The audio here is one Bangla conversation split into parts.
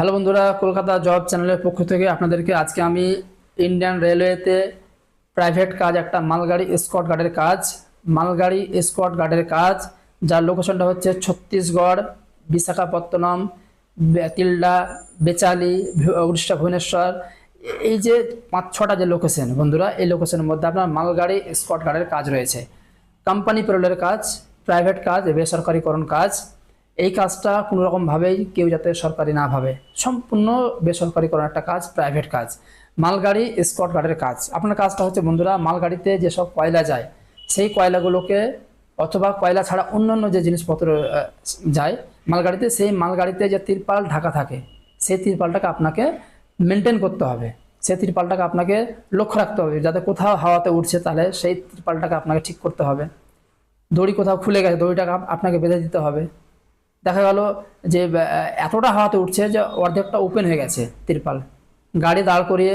হ্যালো বন্ধুরা, কলকাতা জব চ্যানেলের পক্ষ থেকে আপনাদেরকে আজকে আমি ইন্ডিয়ান রেলওয়েতে প্রাইভেট কাজ, একটা মালগাড়ি স্কট গার্ডের কাজ। মালগাড়ি স্কট গার্ডের কাজ, যার লোকেশনটা হচ্ছে ছত্তিশগড়, বিশাখাপত্তনম বে- তিলডা, বেচালি উড়িষ্যা, ভুবনেশ্বর। এই যে পাঁচ ছটা যে লোকেশন বন্ধুরা, এই লোকেশনের মধ্যে আপনার মালগাড়ি স্কট গার্ডের কাজ রয়েছে। কোম্পানি পেরোলের কাজ প্রাইভেট কাজ, বেসরকারিকরণ কাজ। এই কাজটা কোনো রকমভাবেই কেউ যাতে সরকারি না ভাবে। সম্পূর্ণ বেসরকারিকরণ একটা কাজ প্রাইভেট কাজ। মালগাড়ি স্কট গার্ডের কাজ। আপনার কাজটা হচ্ছে, বন্ধুরা, মালগাড়িতে যেসব কয়লা যায়, সেই কয়লাগুলোকে অথবা কয়লা ছাড়া অন্যান্য যে জিনিসপত্র যায়, মালগাড়িতে সেই মালগাড়িতে যে তিরপাল ঢাকা থাকে, সেই তিরপালটাকে আপনাকে মেনটেন করতে হবে। সেই তিরপালটাকে আপনাকে লক্ষ্য রাখতে হবে, যাতে কোথাও হাওয়াতে উঠছে তাহলে সেই তিরপালটাকে আপনাকে ঠিক করতে হবে। দড়ি কোথাও খুলে গেছে, দড়িটাকে আপনাকে বেঁধে দিতে হবে। দেখা গেল যে এতটা হাওয়াতে উঠছে যে অর্ধেকটা ওপেন হয়ে গেছে তিরপাল। গাড়ি দাঁড় করিয়ে,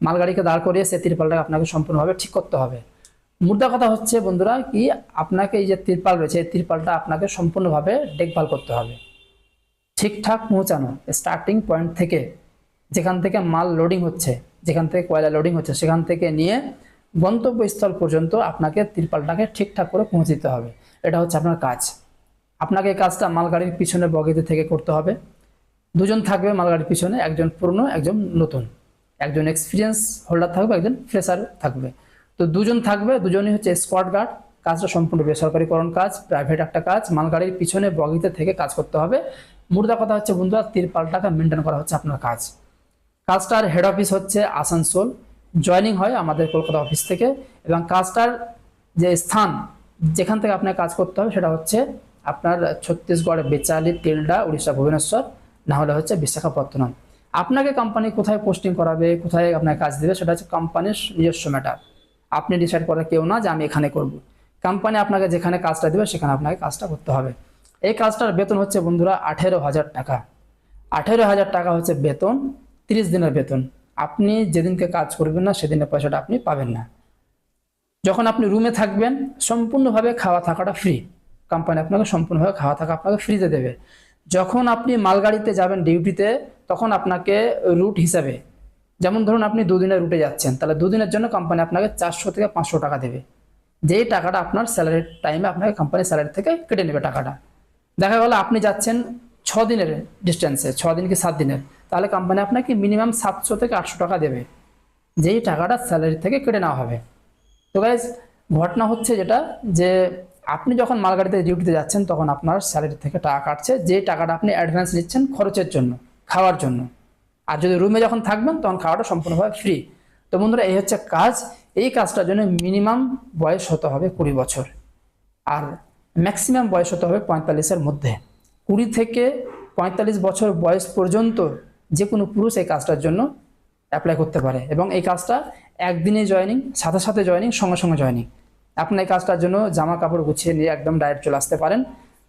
মালগাড়িকে দাঁড় করিয়ে সে তিরপালটাকে আপনাকে সম্পূর্ণভাবে ঠিক করতে হবে। মুদ্রা কথা হচ্ছে বন্ধুরা কি, আপনাকে এই যে তিরপাল রয়েছে, এই তিরপালটা আপনাকে সম্পূর্ণভাবে দেখভাল করতে হবে। ঠিকঠাক পৌঁছানো স্টার্টিং পয়েন্ট থেকে, যেখান থেকে মাল লোডিং হচ্ছে, যেখান থেকে কয়লা লোডিং হচ্ছে, সেখান থেকে নিয়ে গন্তব্যস্থল পর্যন্ত আপনাকে তিরপালটাকে ঠিকঠাক করে পৌঁছে দিতে হবে। এটা হচ্ছে আপনার কাজ। আপনাকে কাজটা মালগাড়ির পিছনে বগিতে থেকে করতে হবে। দুজন থাকবে মালগাড়ির পিছনে, একজন পুরনো, একজন নতুন। একজন এক্সপিরিয়েন্স হোল্ডার থাকবে, একজন ফ্রেশার থাকবে। তো দুজন থাকবে, দুজনই হচ্ছে স্কোয়াড গার্ড কাজটা সম্পূর্ণ বেসরকারিকরণ কাজ প্রাইভেট একটা কাজ, মালগাড়ির পিছনে বগিতে থেকে কাজ করতে হবে। মুর্দা কথা হচ্ছে বন্ধুরা তিরপালটাকে মেনটেন করা হচ্ছে আপনার কাজ। কাজটার হেড অফিস হচ্ছে আসানসোল। জয়েনিং হয় আমাদের কলকাতা অফিস থেকে এবং কাজটার যে স্থান, যেখান থেকে আপনার কাজ করতে হবে সেটা হচ্ছে আপনার ছত্তিশগড় বেচালি, তেলডা, উড়িষ্যা, ভুবনেশ্বর না হলে হচ্ছে বিশাখাপত্তনম। আপনাকে কোম্পানি কোথায় পোস্টিং করাবে, কোথায় আপনাকে কাজ দেবে, সেটা হচ্ছে কোম্পানির নিজস্ব ম্যাটার আপনি ডিসাইড করার কেউ না যে আমি এখানে করব। কোম্পানি আপনাকে যেখানে কাজটা দেবে, সেখানে আপনাকে কাজটা করতে হবে। এই কাজটার বেতন হচ্ছে বন্ধুরা আঠেরো হাজার টাকা। আঠেরো হাজার টাকা হচ্ছে বেতন, তিরিশ দিনের বেতন। আপনি যেদিনকে কাজ করবেন না সেদিনের পয়সাটা আপনি পাবেন না। যখন আপনি রুমে থাকবেন, সম্পূর্ণভাবে খাওয়া থাকাটা ফ্রি কোম্পানি আপনাকে সম্পূর্ণভাবে খাওয়া থাকা আপনাকে ফ্রিতে দেবে। যখন আপনি মালগাড়িতে যাবেন ডিউটিতে তখন আপনাকে রুট হিসাবে, যেমন ধরুন আপনি দুদিনের রুটে যাচ্ছেন, তাহলে দুদিনের জন্য কোম্পানি আপনাকে চারশো থেকে পাঁচশো টাকা দেবে। যেই টাকাটা আপনার স্যালারির টাইমে আপনাকে কোম্পানি স্যালারি থেকে কেটে নেবে টাকাটা। দেখা গেল আপনি যাচ্ছেন ছ দিনের ডিস্টেন্সে ছ দিন কি সাত দিনের তাহলে কোম্পানি আপনাকে মিনিমাম সাতশো থেকে আটশো টাকা দেবে। যেই টাকাটা স্যালারি থেকে কেটে নেওয়া হবে। তো গাইজ ঘটনা হচ্ছে যেটা যে আপনি যখন মালগাড়িতে ডিউটিতে যাচ্ছেন, তখন আপনার স্যালারি থেকে টাকা কাটছে। যে টাকাটা আপনি অ্যাডভান্স নিচ্ছেন খরচের জন্য, খাওয়ার জন্য। আর যদি রুমে যখন থাকবেন, তখন খাওয়াটা সম্পূর্ণভাবে ফ্রি তো বন্ধুরা, এই হচ্ছে কাজ। এই কাজটার জন্য মিনিমাম বয়স হতে হবে কুড়ি বছর। আর ম্যাক্সিমাম বয়স হতে হবে পঁয়তাল্লিশের মধ্যে। কুড়ি থেকে পঁয়তাল্লিশ বছর বয়স পর্যন্ত যে কোনো পুরুষ এই কাজটার জন্য অ্যাপ্লাই করতে পারে। এবং এই কাজটা একদিনে জয়নিং সাথে সাথে জয়নিং সঙ্গে সঙ্গে জয়নিং আপনি এই কাজটার জন্য জামা কাপড় গুছিয়ে নিয়ে একদম ডাইরেক্ট চলে আসতে পারেন।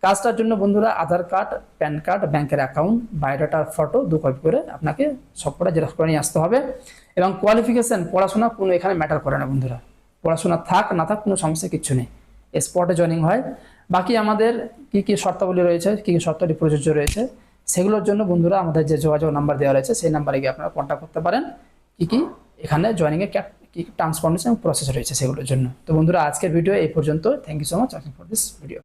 কাজটার জন্য বন্ধুরা আধার কার্ড, প্যান কার্ড, ব্যাংকের অ্যাকাউন্ট বায়োডাটার ফটো দু কপি করে আপনাকে সবকটা জেরক্স করে নিয়ে আসতে হবে। এবং কোয়ালিফিকেশন পড়াশোনা কোনো এখানে ম্যাটার করে না বন্ধুরা। পড়াশোনা থাক, না থাক কোনো সমস্যা কিচ্ছু নেই। স্পটে জয়নিং হয়। বাকি আমাদের কি কি শর্তাবলী রয়েছে, কি কি শর্তাবলী প্রযোজ্য রয়েছে, সেগুলোর জন্য বন্ধুরা আমাদের যে যোগাযোগ নাম্বার দেওয়া রয়েছে, সেই নাম্বারে গিয়ে আপনারা কন্ট্যাক্ট করতে পারেন। কি কি? এখানে জয়নিংয়ের কি ট্রান্সফরমেশন প্রসেস রয়েছে সেগুলোর জন্য। তো বন্ধুরা, আজকের ভিডিও এই পর্যন্ত thank you so much for this video